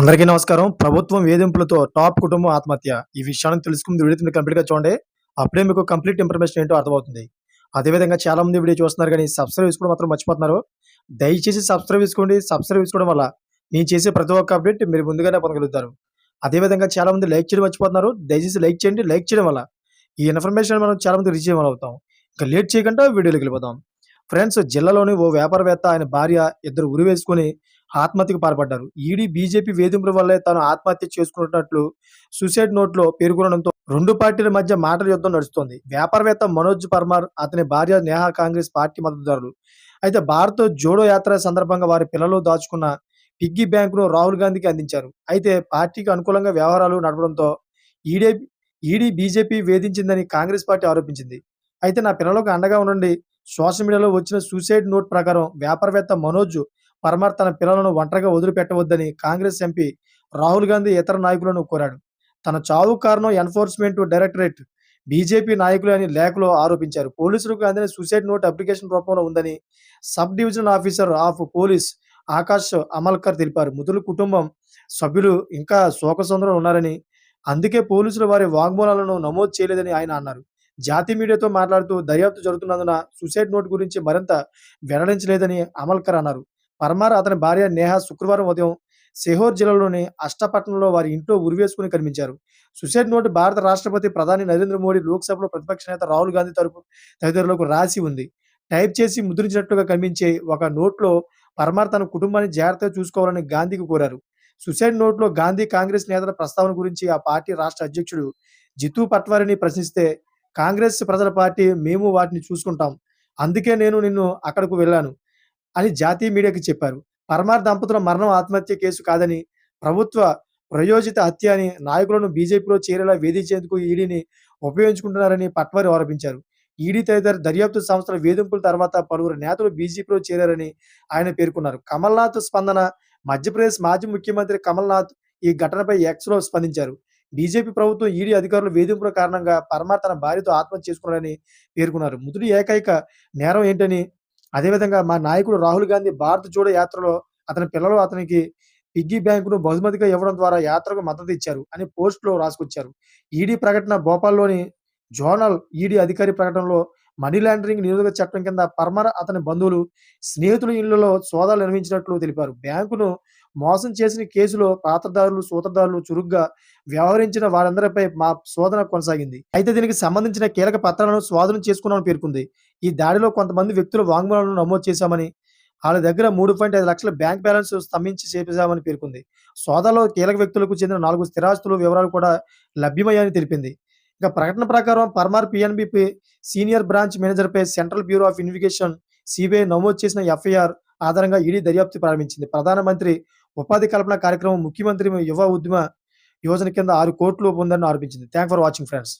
అందరికీ నమస్కారం. ప్రభుత్వం వేధింపులతో టాప్ కుటుంబం ఆత్మహత్య. ఈ విషయాన్ని తెలుసుకుంది వీడియో కంప్లీట్గా చూడండి. అప్పుడే మీకు కంప్లీట్ ఇన్ఫర్మేషన్ ఏంటో అర్థమవుతుంది. అదేవిధంగా చాలా మంది వీడియో చూస్తున్నారు కానీ సబ్స్క్రైబ్ చేసుకోవడం మాత్రం మర్చిపోతున్నారు. దయచేసి సబ్స్క్రైబ్ చేసుకోండి. సబ్స్క్రైబ్ చేసుకోవడం వల్ల నేను చేసే ప్రతి ఒక్క అప్డేట్ మీరు ముందుగానే పొందగలుగుతారు. అదేవిధంగా చాలా మంది లైక్ చేయడం మర్చిపోతున్నారు. దయచేసి లైక్ చేయండి. లైక్ చేయడం వల్ల ఈ ఇన్ఫర్మేషన్ మనం చాలా మంది రీచ్ అవుతాం. ఇంకా లేట్ చేయకుండా వీడియోలోకి వెళ్ళిపోతాం ఫ్రెండ్స్ జిల్లాలోని ఓ వ్యాపారవేత్త ఆయన భార్య ఇద్దరు ఉరి వేసుకుని ఆత్మహత్యకు పాల్పడ్డారు. ఈడీ బీజేపీ వేధింపుల వల్లే తాను ఆత్మహత్య చేసుకున్నట్లు సూసైడ్ నోట్లో పేర్కొనడంతో రెండు పార్టీల మధ్య మాటల యుద్ధం నడుస్తోంది. వ్యాపారవేత్త మనోజ్ పర్మార్ అతని భార్య నేహా కాంగ్రెస్ పార్టీ మద్దతుదారులు. అయితే భారత జోడో యాత్ర సందర్భంగా వారి పిల్లలు దాచుకున్న పిగ్గీ బ్యాంకును రాహుల్ గాంధీకి అందించారు. అయితే పార్టీకి అనుకూలంగా వ్యవహారాలు నడపడంతో ఈడీ ఈడీ బీజేపీ వేధించిందని కాంగ్రెస్ పార్టీ ఆరోపించింది. అయితే నా పిల్లలకు అండగా ఉండండి. సోషల్ మీడియాలో వచ్చిన సూసైడ్ నోట్ ప్రకారం వ్యాపారవేత్త మనోజ్ పరమార్ తన పిల్లలను ఒంటరిగా వదిలిపెట్టవద్దని కాంగ్రెస్ ఎంపీ రాహుల్ గాంధీ ఇతర నాయకులను కోరాడు. తన చావు కారణం ఎన్ఫోర్స్మెంట్ డైరెక్టరేట్ బీజేపీ నాయకులు అని లేఖలో ఆరోపించారు. పోలీసులకు అందిన సూసైడ్ నోట్ అప్లికేషన్ రూపంలో ఉందని sub divisional officer of police Akash Amalkar తెలిపారు. మృతుల కుటుంబం సభ్యులు ఇంకా శోకసంద్రం ఉన్నారని అందుకే పోలీసులు వారి వాగ్మూలాలను నమోదు చేయలేదని ఆయన అన్నారు. జాతీయ మీడియాతో మాట్లాడుతూ దర్యాప్తు జరుగుతున్నందున సూసైడ్ నోట్ గురించి మరింత వెల్లడించలేదని అమల్కర్ అన్నారు. పరమార్ అతని భార్య నేహ శుక్రవారం ఉదయం సెహోర్ జిల్లాలోని అష్టపట్నంలో వారి ఇంట్లో ఉరివేసుకుని కనిపించారు. సుసైడ్ నోటు భారత రాష్ట్రపతి ప్రధాని నరేంద్ర మోడీ లోక్సభలో ప్రతిపక్ష నేత రాహుల్ గాంధీ తరపు తదితరులకు రాసి ఉంది. టైప్ చేసి ముద్రించినట్లుగా కనిపించే ఒక నోట్లో పరమార్ తన కుటుంబాన్ని జాగ్రత్తగా చూసుకోవాలని గాంధీకి కోరారు. సుసైడ్ నోట్లో గాంధీ కాంగ్రెస్ నేతల ప్రస్తావన గురించి ఆ పార్టీ రాష్ట్ర అధ్యక్షుడు జితూ పట్వారిని ప్రశ్నిస్తే కాంగ్రెస్ ప్రజల పార్టీ మేము వాటిని చూసుకుంటాం. అందుకే నేను నిన్ను అక్కడకు వెళ్ళాను. అని జాతీయ మీడియాకి చెప్పారు. పరమార్ దంపతుల మరణం ఆత్మహత్య కేసు కాదని ప్రభుత్వ ప్రయోజిత హత్య అని నాయకులను బీజేపీలో చేరేలా వేధించేందుకు ఈడీని ఉపయోగించుకుంటున్నారని పట్వారి ఆరోపించారు. ఈడీ తదితర దర్యాప్తు సంస్థల వేధింపుల తర్వాత పలువురు నేతలు బీజేపీలో చేరారని ఆయన పేర్కొన్నారు. కమల్నాథ్ స్పందన మధ్యప్రదేశ్ మాజీ ముఖ్యమంత్రి కమల్నాథ్ ఈ ఘటనపై ఎక్స్లో స్పందించారు. బీజేపీ ప్రభుత్వం ఈడీ అధికారులు వేధింపుల కారణంగా పరమార్ తన భార్యతో ఆత్మహత్య చేసుకున్నారని పేర్కొన్నారు. మృతుడి ఏకైక నేరం ఏంటని అదేవిధంగా మా నాయకుడు రాహుల్ గాంధీ భారత్ జోడో యాత్రలో అతని పిల్లలు అతనికి పిగ్గీ బ్యాంకును బహుమతిగా ఇవ్వడం ద్వారా యాత్రకు మద్దతు ఇచ్చారు అని పోస్టులో రాసుకొచ్చారు. ఈడీ ప్రకటన భోపాల్లోని జోనల్ ఈడీ అధికారి ప్రకటనలో మనీ లాండరింగ్ నిరోధక చట్టం కింద పర్మర్ అతని బంధువులు స్నేహితుల ఇళ్ళలో సోదాలు నిర్వహించినట్లు తెలిపారు. బ్యాంకును మోసం చేసిన కేసులో పాత్రదారులు సూత్రధారులు చురుగ్గా వ్యవహరించిన వారందరిపై మా శోధన కొనసాగింది. అయితే దీనికి సంబంధించిన కీలక పత్రాలను స్వాధీనం చేసుకున్నామని పేర్కొంది. ఈ దాడిలో కొంతమంది వ్యక్తుల వాంగ్మూలాలను నమోదు చేశామని వాళ్ళ దగ్గర మూడు పాయింట్ ఐదు లక్షల బ్యాంక్ బ్యాలెన్స్ స్తంభించి చేపేశామని పేర్కొంది. సోదాలో కీలక వ్యక్తులకు చెందిన నాలుగు స్థిరాస్తులు వివరాలు కూడా లభ్యమయ్యాయని తెలిపింది. ఇక ప్రకటన ప్రకారం Parmar PNB senior branch మేనేజర్పై central bureau of investigation CBI నమోదు చేసిన ఎఫ్ఐఆర్ ఆధారంగా ఈడీ దర్యాప్తు ప్రారంభించింది. ప్రధానమంత్రి ఉపాధి కల్పన కార్యక్రమం ముఖ్యమంత్రి యువ ఉద్యమ యోజన కింద ఆరు కోట్లు పొందని ఆరోపించింది. Thank for watching friends